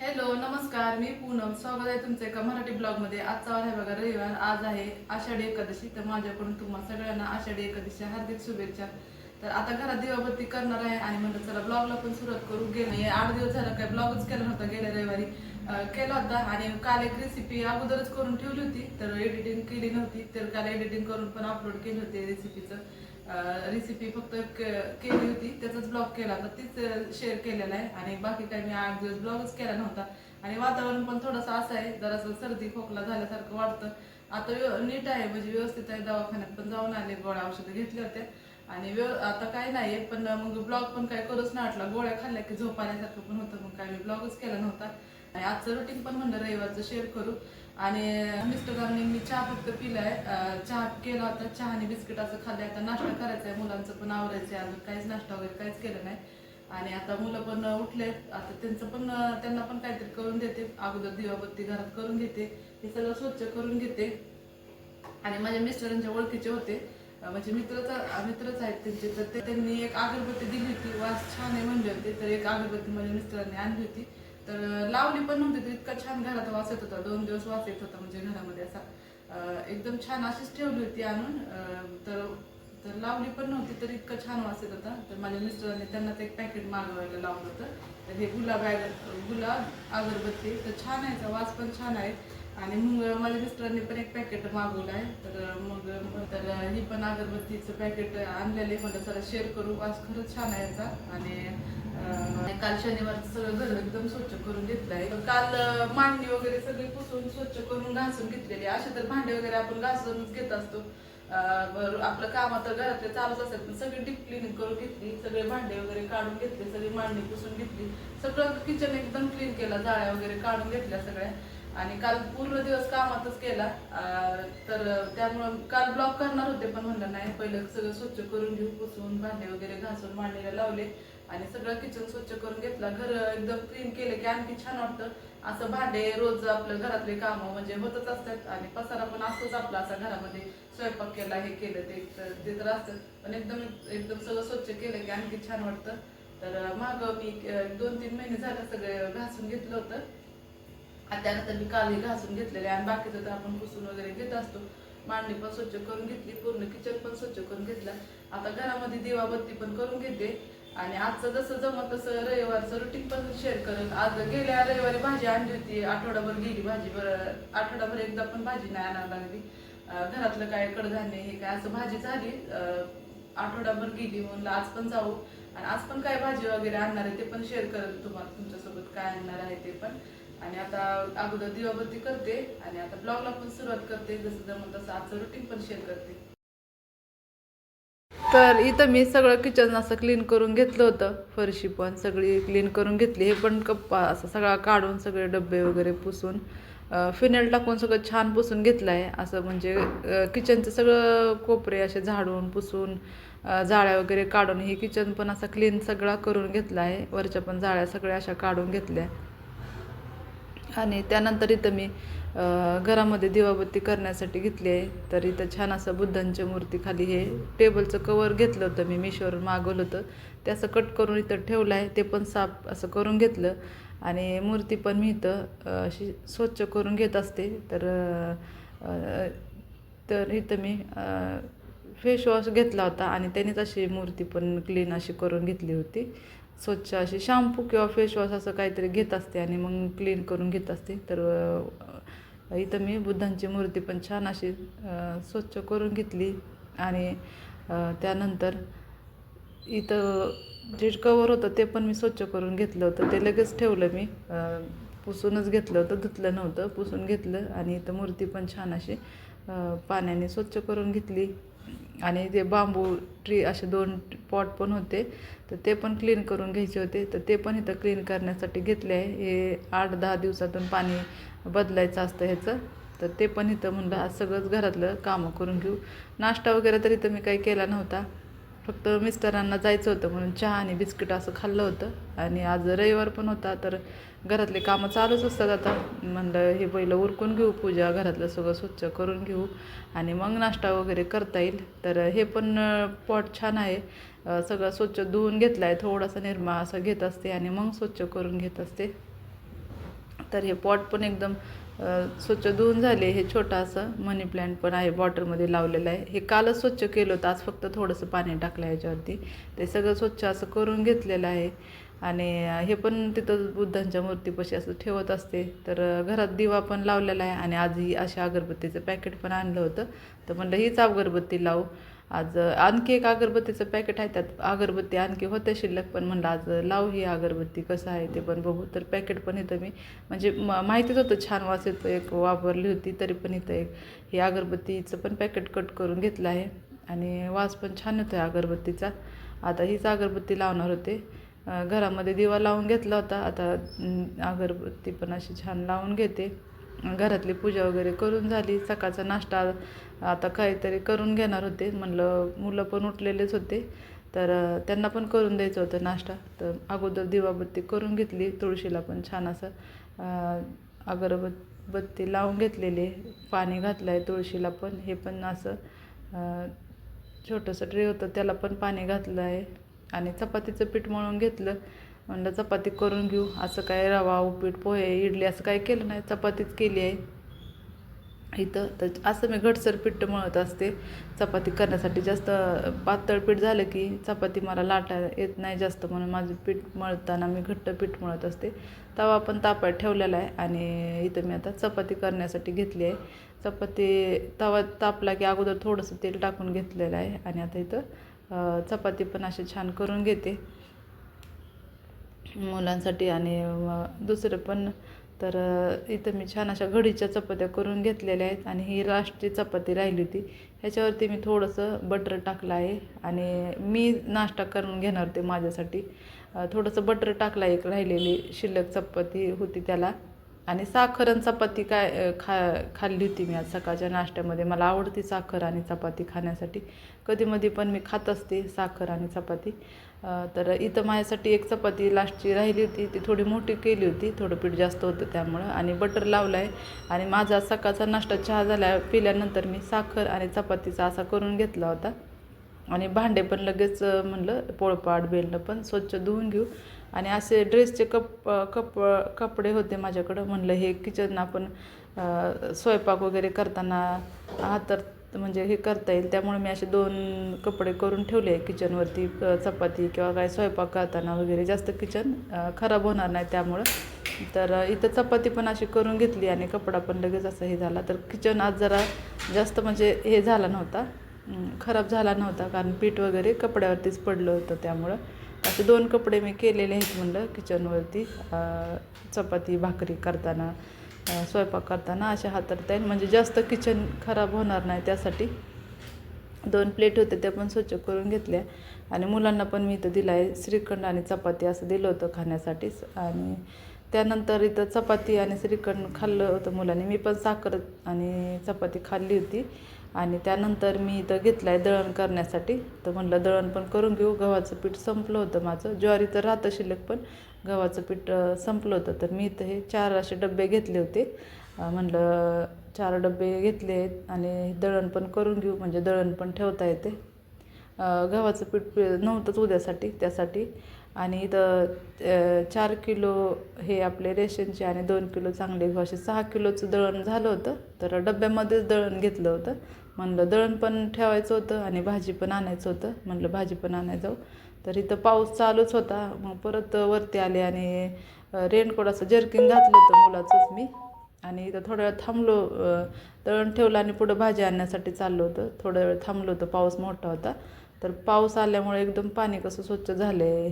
Hello नमस्कार मी पूनम. स्वागत आहे तुमचं एका मराठी ब्लॉगमध्ये. आजचा वार आहे बघा रविवार. आज आहे आषाढी एकादशी. तर माझ्याकडून तुम्हा सगळ्यांना आषाढी एकादशी हार्दिक शुभेच्छा. तर आता घरात दिवाबत्ती करणार आहे आणि म्हणलं चला ब्लॉगला पण सुरुवात करू. गेले आठ दिवस झालं काय ब्लॉगच केला नव्हता गेल्या रविवारी. केला होता आणि काल एक रेसिपी अगोदरच करून ठेवली होती. तर एडिटिंग केली नव्हती. तर काल एडिटिंग करून पण अपलोड केली होती रेसिपीचं रेसिपी फक्त केली होती. त्याचाच ब्लॉग केला तर तीच शेअर केलेला आहे. आणि बाकी काही मी आठ दिवस ब्लॉगच केला नव्हता. आणि वातावरण पण थोडंसं असं आहे. जरासं सर्दी खोकला झाल्यासारखं वाटतं. आता नीट आहे. म्हणजे व्यवस्थित आहे. दवाखान्यात पण जाऊन आले. गोळ्या औषधं घेतल्या होत्या. आणि व्यव आता काय नाही पण मग ब्लॉग पण काय करूच नाटला वाटला. गोळ्या खाल्ल्या की झोपाल्यासारखं पण होतं. मग काय मी ब्लॉगच केला नव्हता. आणि आजचं रुटीन पण म्हणलं रविवारचं शेअर करू. आणि मिस्टरांनी मी चहा फक्त पिलाय. चहा केला होता. चहा आणि बिस्किट असं खाल्लंय. आता नाश्ता करायचा आहे मुलांचं पण आवरायचं आहे अजून काहीच नाश्ता वगैरे काहीच केलं नाही. आणि आता मुलं पण उठलेत. आता त्यांचं पण त्यांना पण काहीतरी करून देते. अगोदर दिवाबत्ती घरात करून घेते. हे सगळं स्वच्छ करून घेते. आणि माझ्या मिस्टरांच्या ओळखीचे होते. म्हणजे मित्रच मित्रच आहेत त्यांचे. तर ते- त्यांनी एक अगरबत्ती दिली होती. वास छान आहे म्हणले होते. तर एक अगरबत्ती माझ्या मिस्टरांनी आणली होती. तर लावली पण नव्हती तर इतका छान घरात वास येत होता. दोन दिवस वास येत होता म्हणजे घरामध्ये असा. एकदम छान अशीच ठेवली होती आणून. तर तर लावली पण नव्हती तर इतका छान वास येत होता. तर माझ्या मिस्टरांनी त्यांनाच एक पॅकेट मागवायला लावलं होतं. तर हे गुलाब आहे गुलाब अगरबत्ती. तर छान आहे त्याचा वास पण छान आहे. आणि मग माझ्या मिस्टरांनी पण एक पॅकेट मागवलं आहे तर मग तर ही पण अगरबत्तीचं पॅकेट आणलेलं आहे. म्हणलं जरा शेअर करू. आज खरंच छान आहे याचा आणि काल शनिवारचं सगळं घर एकदम स्वच्छ करून घेतलं आहे काल मांडणी वगैरे सगळी पुसून स्वच्छ करून घासून घेतलेली. असे तर भांडे वगैरे आपण घासूनच घेत असतो. आपलं काम आता घरातले चालूच असेल पण सगळी डीप क्लिनिंग करून घेतली. सगळे भांडे वगैरे काढून घेतले. सगळी मांडणी पुसून घेतली. सगळं किचन एकदम क्लीन केलं. जाळ्या वगैरे काढून घेतल्या सगळ्या. आणि काल पूर्ण दिवस कामातच केला. तर त्यामुळं काल ब्लॉक करणार होते पण म्हणलं नाही पहिलं सगळं स्वच्छ करून घेऊ पुसून भांडे वगैरे घासून मांडणीला लावले आणि सगळं किचन स्वच्छ करून घेतलं. घर एकदम क्लीन केलं की आणखी छान वाटतं. असं भांडे रोज आपलं घरातले कामं म्हणजे होतच असतात आणि पसारा पण असतोच आपला असा घरामध्ये स्वयंपाक केला हे केलं ते तर ते तर असतं. पण एकदम एकदम सगळं स्वच्छ केलं की आणखी छान वाटतं. तर मागं मी दोन तीन महिने झालं सगळं घासून घेतलं होतं. आणि त्यानंतर मी कालही घासून घेतलेले आणि बाकीचं तर आपण पुसून वगैरे घेत असतो. मांडणी पण स्वच्छ करून घेतली पूर्ण किचन पण स्वच्छ करून घेतलं. आता घरामध्ये दिवाबत्ती पण करून घेते. आणि आजचं जसं जमत तसं रविवारचं रुटीन पण शेअर करेल आज गेल्या रविवारी भाजी आणली होती. आठवडाभर गेली भाजी. बरं आठवडाभर एकदा पण भाजी नाही आणायला लागली. घरातलं काय कडधान्य हे काय असं भाजी झाली. आठवडाभर गेली म्हणलं आज पण जाऊ. आणि आज पण काय भाजी वगैरे आणणार आहे ते पण शेअर करेल तुम्हाला तुमच्यासोबत काय आणणार आहे ते पण. आणि आता अगोदर दिवाबत्ती करते आणि आता ब्लॉगला पण सुरुवात करते जसं जमत तसं आजचं रुटीन पण शेअर करते. तर इथं मी सगळं किचन असं क्लीन करून घेतलं होतं फरशी पण सगळी क्लीन करून घेतली. हे पण कप्पा असं सगळा काढून सगळे डबे वगैरे पुसून फिनेल टाकून सगळं छान पुसून घेतलं आहे असं म्हणजे किचनचं सगळं कोपरे असे झाडून पुसून जाळ्या वगैरे काढून हे किचन पण असं क्लीन सगळा करून घेतला आहे वरच्या पण जाळ्या सगळ्या अशा काढून घेतल्या. आणि त्यानंतर इथं मी घरामध्ये दिवाबत्ती करण्यासाठी घेतली आहे. तर इथं छान असं बुद्धांच्या मूर्ती खाली हे टेबलचं कवर घेतलं होतं मी मिशोवरून मागवलं होतं. ते असं कट करून इथं ठेवलं आहे ते पण साफ असं करून घेतलं. आणि मूर्ती पण मी इथं अशी स्वच्छ करून घेत असते. तर तर इथं मी फेस वॉश घेतला होता आणि त्यांनीच अशी मूर्ती पण क्लीन अशी करून घेतली होती. स्वच्छ अशी शॅम्पू किंवा फेस वॉश असं काहीतरी घेत असते आणि मग क्लीन करून घेत असते. तर इथं मी बुद्धांची मूर्ती पण छान अशी स्वच्छ करून घेतली आणि त्यानंतर इथं जे कवर होतं ते पण मी स्वच्छ करून घेतलं होतं. ते लगेच ठेवलं मी. पुसूनच घेतलं होतं धुतलं नव्हतं पुसून घेतलं आणि इथं मूर्ती पण छान अशी पाण्याने स्वच्छ करून घेतली. आणि ते बांबू ट्री असे दोन पॉट पण होते. तर ते पण क्लीन करून घ्यायचे होते. तर ते पण इथं क्लीन करण्यासाठी घेतले आहे. हे आठ दहा दिवसातून पाणी बदलायचं असतं ह्याचं. तर ते पण इथं म्हणलं आज सगळंच घरातलं कामं करून घेऊ. नाश्ता वगैरे तर इथं मी काही केला नव्हता. फक्त मिस्टरांना जायचं होतं म्हणून चहा आणि बिस्किट असं खाल्लं होतं. आणि आज रविवार पण होता तर घरातले कामं चालूच असतात आता. म्हणलं हे बैलं उरकून घेऊ पूजा घरातलं सगळं स्वच्छ करून घेऊ. आणि मग नाश्ता वगैरे करता येईल. तर हे पण पॉट छान आहे. सगळं स्वच्छ धुवून घेतलं आहे थोडासा निरमा असं घेत असते आणि मग स्वच्छ करून घेत असते. तर हे पॉट पण एकदम स्वच्छ धुवून झाले. हे छोटं असं मनी प्लॅन्ट पण आहे वॉटरमध्ये लावलेलं आहे. हे कालच स्वच्छ केलं होतं. आज फक्त थोडंसं पाणी टाकलं आहे याच्यावरती. ते सगळं स्वच्छ असं करून घेतलेलं आहे. आणि हे पण तिथं बुद्धांच्या मूर्तीपाशी असं ठेवत असते. तर घरात दिवा पण लावलेला आहे आणि आज ही अशा अगरबत्तीचं पॅकेट पण आणलं होतं. तर म्हणलं हीच अगरबत्ती लावू. आज आणखी एक अगरबत्तीचं पॅकेट आहे त्यात अगरबत्ती आणखी होत्या शिल्लक पण म्हणलं आज लावू ही अगरबत्ती कसं आहे ते पण बघू. तर पॅकेट पण इथं मी म्हणजे म माहितीच होतं छान वास येतो एक वापरली होती तरी पण इथं एक ही अगरबत्तीचं पण पॅकेट कट करून घेतलं आहे. आणि वास पण छान येतो आहे अगरबत्तीचा. आता हीच अगरबत्ती लावणार होते. घरामध्ये दिवा लावून घेतला होता. आता अगरबत्ती पण अशी छान लावून घेते. घरातली पूजा वगैरे करून झाली. सकाळचा नाश्ता आता काहीतरी करून घेणार होते. म्हणलं मुलं पण उठलेलेच होते. तर त्यांना पण करून द्यायचं होतं नाश्ता. तर अगोदर दिवाबत्ती करून घेतली. तुळशीला पण छान असं अगरबत् अगरबत बत्ती लावून घेतलेली. आहे. पाणी घातलं आहे तुळशीला पण. हे पण असं छोटंसं ट्रे होतं. त्याला पण पाणी घातलं आहे आणि चपातीचं पीठ मळून घेतलं. म्हणलं चपाती करून घेऊ. असं काय रवा उपीट पोहे इडली असं काय केलं नाही. चपातीच केली आहे. इथं तर असं मी घटसर पीठ मळत असते. चपाती करण्यासाठी जास्त पातळ पीठ झालं की चपाती मला लाटा येत नाही जास्त म्हणून माझं पीठ मळताना मी घट्ट पीठ मळत असते. तवा पण तापात ठेवलेला आहे आणि इथं मी आता चपाती करण्यासाठी घेतली आहे. चपाती तवा तापला की अगोदर थोडंसं तेल टाकून घेतलेलं आहे आणि आता इथं चपाती पण अशी छान करून घेते. मुलांसाठी आणि दुसरं पण. तर इथं मी छान अशा घडीच्या चपात्या करून घेतलेल्या आहेत आणि ही लास्टची चपाती राहिली होती. ह्याच्यावरती मी थोडंसं बटर टाकलं आहे आणि मी नाश्ता करून घेणार होते माझ्यासाठी. थोडंसं बटर टाकला एक राहिलेली शिल्लक चपाती होती त्याला. आणि साखर आणि चपाती काय खा खाल्ली होती मी आज सकाळच्या नाश्त्यामध्ये. मला आवडती साखर आणि चपाती खाण्यासाठी. कधीमध्ये पण मी खात असते साखर आणि चपाती. तर इथं माझ्यासाठी एक चपाती लास्टची राहिली होती. ती थोडी मोठी केली होती. थोडं पीठ जास्त होतं त्यामुळं. आणि बटर लावलं आहे आणि माझा सकाळचा नाश्ता चहा झाला. पिल्यानंतर मी साखर आणि चपातीचा असा करून घेतला होता. आणि भांडे पण लगेच म्हणलं पोळपाट बेलणं पण स्वच्छ धुवून घेऊ. आणि असे ड्रेसचे कप कप कपडे होते माझ्याकडं. म्हणलं हे किचन आपण स्वयंपाक वगैरे करताना हातर म्हणजे हे करता येईल. त्यामुळे मी असे दोन कपडे करून ठेवले आहे किचनवरती. चपाती किंवा काय स्वयंपाक करताना वगैरे. जास्त किचन खराब होणार नाही त्यामुळं. तर इथं चपाती पण अशी करून घेतली आणि कपडा पण लगेच असा हे झाला. तर किचन आज जरा जास्त म्हणजे हे झाला नव्हता. खराब झाला नव्हता कारण पीठ वगैरे कपड्यावरतीच पडलं होतं त्यामुळं. असे दोन कपडे मी केलेले आहेत म्हणलं किचनवरती. चपाती भाकरी करताना स्वयंपाक करताना असे हाताळता येईल. म्हणजे जास्त किचन खराब होणार नाही त्यासाठी. दोन प्लेट होते त्या पण स्वच्छ करून घेतल्या. आणि मुलांना पण मी इथं दिलं आहे श्रीखंड आणि चपाती असं दिलं होतं खाण्यासाठीच आणि त्यानंतर इथं चपाती आणि श्रीखंड खाल्लं होतं मुलांनी. मी पण साखर आणि चपाती खाल्ली होती. आणि त्यानंतर मी इथं घेतलं आहे दळण करण्यासाठी. तर म्हणलं दळण पण करून घेऊ. गव्हाचं पीठ संपलं होतं माझं. ज्वारी तर राहतं शिल्लक पण. गव्हाचं पीठ संपलं होतं. तर मी इथं हे चार असे डबे घेतले होते. म्हणलं चार डबे घेतले आहेत आणि दळण पण करून घेऊ. म्हणजे दळण पण ठेवता येते. गव्हाचं पीठ नव्हतंच उद्यासाठी त्यासाठी. आणि इथं चार किलो हे आपले रेशनचे आणि दोन किलो चांगले गहू असे सहा किलोचं दळण झालं होतं. तर डब्यामध्येच दळण घेतलं होतं. म्हणलं दळण पण ठेवायचं होतं आणि भाजी पण आणायचं होतं. म्हणलं भाजी पण आणायचं जाऊ. तर इथं पाऊस चालूच होता. मग परत वरती आले आणि रेनकोट असं जर्किंग घातलं होतं मुलाचंच मी. आणि इथं थोडा वेळ थांबलो दळण ठेवलं आणि पुढं भाजी आणण्यासाठी चाललो होतं. थोडा वेळ थांबलो होतं. पाऊस मोठा होता. तर पाऊस आल्यामुळे एकदम पाणी कसं स्वच्छ झालं आहे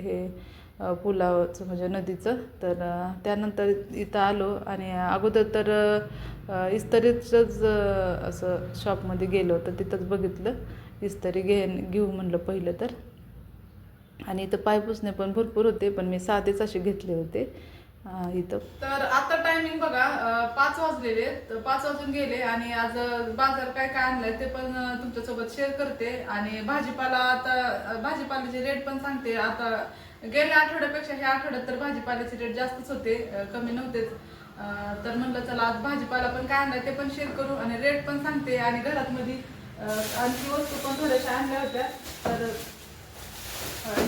हे पुलावचं म्हणजे नदीचं. तर त्यानंतर इथं आलो आणि अगोदर तर इस्तरीचंच असं शॉपमध्ये गेलो तर तिथंच बघितलं. इस्तरी घे घेऊ म्हणलं पहिलं तर. आणि इथं पायपुसणे पण भरपूर होते पण मी साधेच असे घेतले होते इथं. तर आता टायमिंग बघा पाच वाजलेले तर पाच वाजून गेले आणि आज बाजार काय काय आणलंय ते पण तुमच्यासोबत शेअर करते. आणि भाजीपाला आता भाजीपाल्याचे रेट पण सांगते. आता गेल्या आठवड्यापेक्षा ह्या आठवड्यात तर भाजीपाल्याचे रेट जास्तच होते कमी नव्हतेच. तर म्हणलं चला आज भाजीपाला पण काय आणलाय ते पण शेअर करू आणि रेट पण सांगते. आणि घरात मध्ये आणखी वस्तू पण थोड्याशा आणल्या होत्या. तर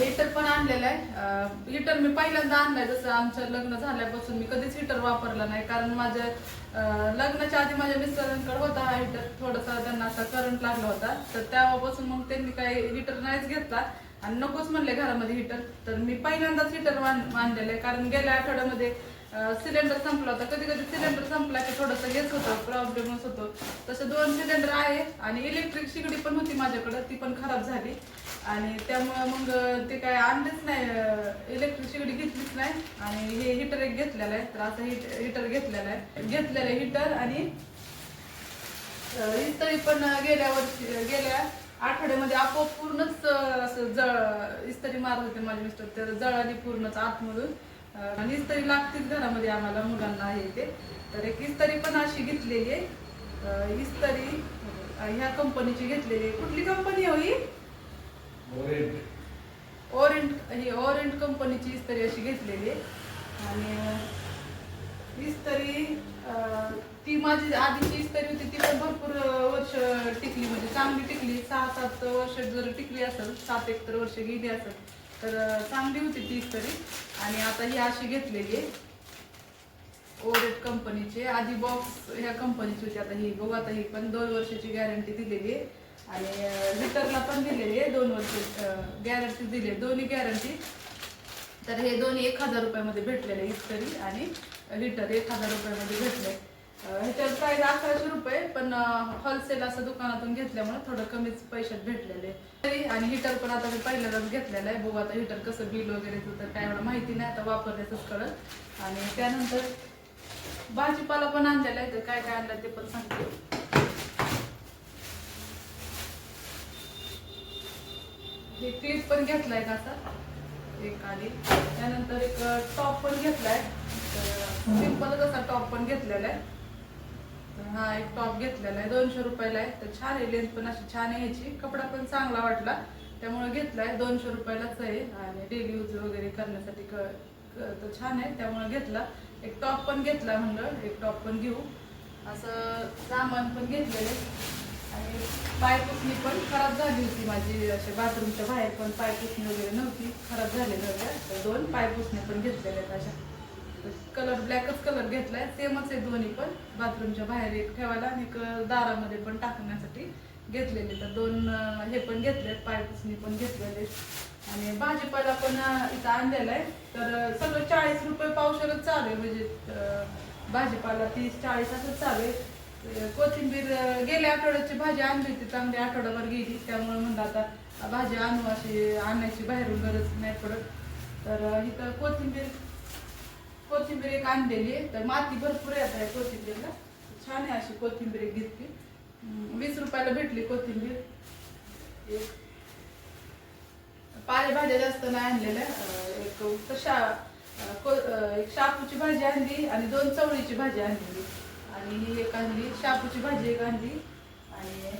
हिटर पण आणलेलं आहे. हिटर मी पहिल्यांदा आणलाय. जसं आमचं लग्न झाल्यापासून मी कधीच हिटर वापरला नाही. कारण माझ्या लग्नाच्या आधी माझ्या मिस्टरांकडे होता हा हिटर थोडासा त्यांना असा करंट लागला होता. तर तेव्हापासून मग त्यांनी काही हिटर नाहीच घेतला. आणि नकोच म्हणले घरामध्ये हिटर तर मी पहिल्यांदाच हिटर आणलेलं आहे कारण गेल्या आठवड्यामध्ये सिलेंडर संपला होता. कधी कधी सिलेंडर संपला की थोडंसं हेच होतं प्रॉब्लेमच होतो. तसे दोन सिलेंडर आहे आणि इलेक्ट्रिक शिगडी पण होती माझ्याकडं. ती पण खराब झाली. आणि त्यामुळं मग ते काय आणलेच नाही इलेक्ट्रिक शिगडी घेतलीच नाही. आणि हे हिटर एक घेतलेलं आहे. तर असं हिट हिटर घेतलेलं आहे. घेतलेलं आहे हिटर आणि तरी पण गेल्या वर्षी गेल्या आठवड्यामध्ये आपोआप पूर्णच असं जळ इस्त्री मारत होते माझे मिस्टर. तर जळाली पूर्णच आतमधून. आणि इस्त्री लागतीच घरामध्ये आम्हाला मुलांना आहे ते. तर एक इस्त्री पण अशी घेतलेली आहे. इस्त्री ह्या कंपनीची घेतलेली आहे. कुठली कंपनी होई ओरेंट ही? ओरेंट कंपनीची इस्त्री अशी घेतलेली आहे. आणि इस्त्री ती माझी आधीची इस्त्री होती. ती पण भरपूर वर्ष टिकली म्हणजे चांगली टिकली. सहा सात वर्ष जर टिकली असेल सात एक तर वर्ष गेली असेल तर चांगली होती ती इस्त्री आणि आता ही अशी घेतलेली आहे. ओरेट कंपनीचे आधी बॉक्स ह्या कंपनीची होती. आता ही बघू आता ही पण दोन वर्षाची गॅरंटी दिलेली आहे. आणि लिटरला पण दिलेली आहे. दोन वर्ष गॅरंटी दिली आहे. दोन्ही गॅरंटी तर हे दोन्ही एक हजार रुपयामध्ये भेटलेले इस्त्री आणि लिटर एक हजार रुपयामध्ये भेटले. ह्याच्यावर प्राईज अकराशे रुपये पण होलसेल असं दुकानातून घेतल्यामुळे थोडं कमीच पैशात भेटलेले. तरी आणि हिटर पण आता मी पहिल्यांदाच घेतलेलं आहे. बघू आता हिटर कसं बिल वगैरे तर काय एवढं माहिती नाही. आता वापरण्याचंच कळत आणि त्यानंतर भाजीपाला पण आणलेला आहे. तर काय काय आणलं ते पण सांगते. हे क्लिप पण घेतलाय का असा? एक आणि त्यानंतर एक टॉप पण घेतलाय. सिंपलच असा टॉप पण घेतलेला आहे. तर हा एक टॉप घेतलेला आहे दोनशे रुपयाला आहे. तर छान आहे लेन्स पण अशी छान आहे कपडा पण चांगला वाटला. त्यामुळे घेतलाय दोनशे रुपयालाच आहे. आणि डेली यूज वगैरे करण्यासाठी क- तर छान आहे. त्यामुळे घेतला. एक टॉप पण घेतला म्हणलं एक टॉप पण घेऊ. असं सामान पण घेतलेलं आणि पायपुसणी पण खराब झाली होती माझी. असे बाथरूमच्या बाहेर पण पायपुसणी वगैरे नव्हती. खराब झालेल्या होत्या. तर दोन पायपुसण्या पण घेतलेल्या आहेत अशा. कलर ब्लॅकच कलर घेतलाय सेमच आहे दोन्ही पण. बाथरूमच्या बाहेर एक ठेवायला आणि दारामध्ये पण टाकण्यासाठी घेतलेले. तर दोन हे पण घेतलेत पायपुसणी पण घेतलेले. आणि भाजीपाला पण इथं आणलेला आहे. तर सगळं चाळीस रुपये पावशेरच चालू आहे. म्हणजे भाजीपाला तीस चाळीस असंच चालू आहे. कोथिंबीर गेल्या आठवड्याची भाजी आणली होती चांगली आठवड्यावर गेली. त्यामुळे म्हणलं आता भाजी आणू अशी आणण्याची बाहेरून गरज नाही पडत. तर इथं कोथिंबीर कोथिंबीर एक आणलेली तर माती भरपूर येत आहे कोथिंबीरला. छान आहे अशी कोथिंबीर एक घेतली वीस रुपयाला भेटली कोथिंबीर. एक. पालेभाज्या जास्त नाही आणलेल्या. एक तशा एक शापूची भाजी आणली आणि दोन चवळीची भाजी आणलेली आणि ही एक आणली शापूची भाजी एक आणली. आणि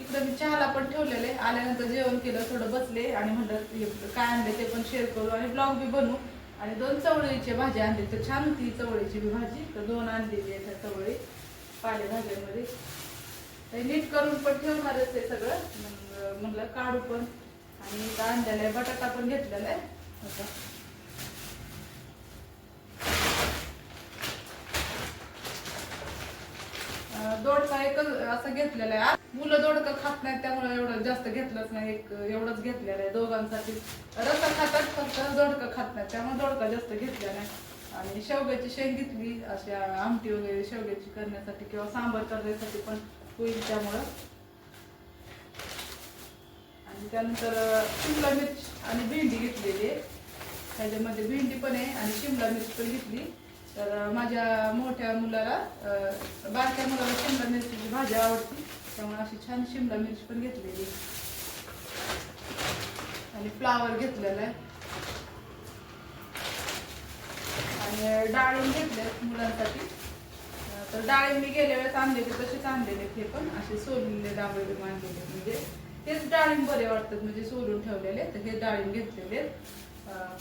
इकडं मी चहाला पण ठेवलेले. आल्यानंतर जेवण केलं थोडं बसले आणि म्हणलं काय आणले ते पण शेअर करू आणि ब्लॉग बी बनवू. आणि दोन चवळीची भाजी आणली तर छान होती चवळीची बी भाजी. तर दोन आणलेली आहे त्या चवळी पालेभाज्यामध्ये. ते नीट करून पण ठेवणारच आहे सगळं. मग म्हणलं काढू पण. आणि आणलेला आहे बटाटा पण घेतलेला आहे. आता दोडका एकच असं घेतलेला आहे. मुलं दोडका खात नाहीत त्या जास्त घेतलंच नाही एक एवढंच घेतलेलं आहे. दोघांसाठी रसा खातात फक्त दोडकं खात नाही त्यामुळे दोडका जास्त घेतल्या नाही. आणि शेवग्याची शेंग घेतली अशी आमटी वगैरे शेवग्याची करण्यासाठी किंवा सांबार करण्यासाठी पण होईल त्यामुळं. आणि त्यानंतर शिमला मिरच आणि भेंडी घेतलेली आहे. त्याच्यामध्ये भेंडी पण आहे आणि शिमला मिरची पण घेतली. तर माझ्या मोठ्या मुलाला बारक्या मुलाला शिमला मिरचीची भाजी आवडते. त्यामुळे अशी छान शिमला मिरची पण घेतलेली. आहे. आणि फ्लावर घेतलेला आहे. आणि डाळिंब घेतले मुलांसाठी. तर डाळिंब मी गेल्या वेळेस आणलेले तसेच आणलेले ते पण. असे सोललेले डांबळे आणलेले म्हणजे तेच डाळिंब बरे वाटतात म्हणजे सोलून ठेवलेले तर हे डाळिंब घेतलेले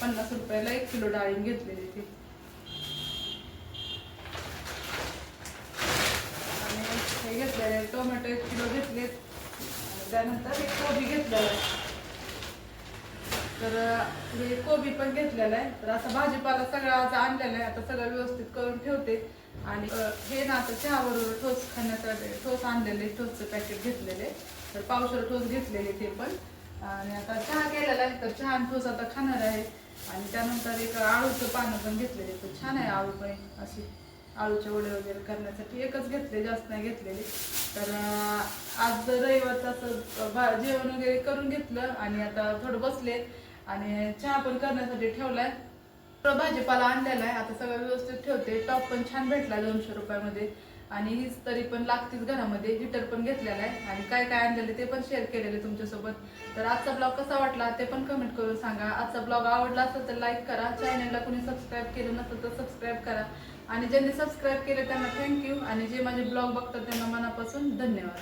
पन्नास रुपयाला एक किलो डाळिंब घेतलेले ते आणि हे घेतलेले टोमॅटो एक किलो घेतलेत त्यानंतर एक कोबी घेतलेला. आहे तर हे कोबी पण घेतलेलं आहे. तर असं भाजीपाला सगळा आज आणलेला आहे. आता सगळं व्यवस्थित करून ठेवते. आणि हे ना आता चहाबरोबर ठोस खाण्यासाठी ठोस आणलेले ठोसचं पॅकेट घेतलेले तर पावसाळ ठोस घेतलेले ते पण. आणि आता चहा केलेला आहे. तर चहा आणि ठोस आता खाणार आहे. आणि त्यानंतर एक आळूचं पानं पण घेतलेले तर छान आहे आळू पण अशी. आळूचे वडे वगैरे करण्यासाठी एकच घेतले जास्त नाही घेतलेले. तर आज रविवारचं असं भा- जेवण वगैरे करून घेतलं आणि आता थोडं बसले आणि चहा पण करण्यासाठी ठेवलाय. थोडं भाजीपाला आणलेला आहे आता सगळं व्यवस्थित ठेवते. टॉप पण छान भेटला दोनशे रुपयामध्ये. आणि हीच तरी पण लागतीच घरामध्ये हिटर पण घेतलेला आहे. आणि काय काय आणलेले ते पण शेअर केलेले तुमच्यासोबत. तर आजचा ब्लॉग कसा वाटला ते पण कमेंट करून सांगा. आजचा ब्लॉग आवडला असेल तर लाईक करा. चॅनलला कोणी सबस्क्राईब केलं नसेल तर सबस्क्राईब करा. आणि ज्यांनी सबस्क्राईब केले त्यांना थँक्यू आणि जे माझे ब्लॉग बघतात त्यांना मनापासून धन्यवाद.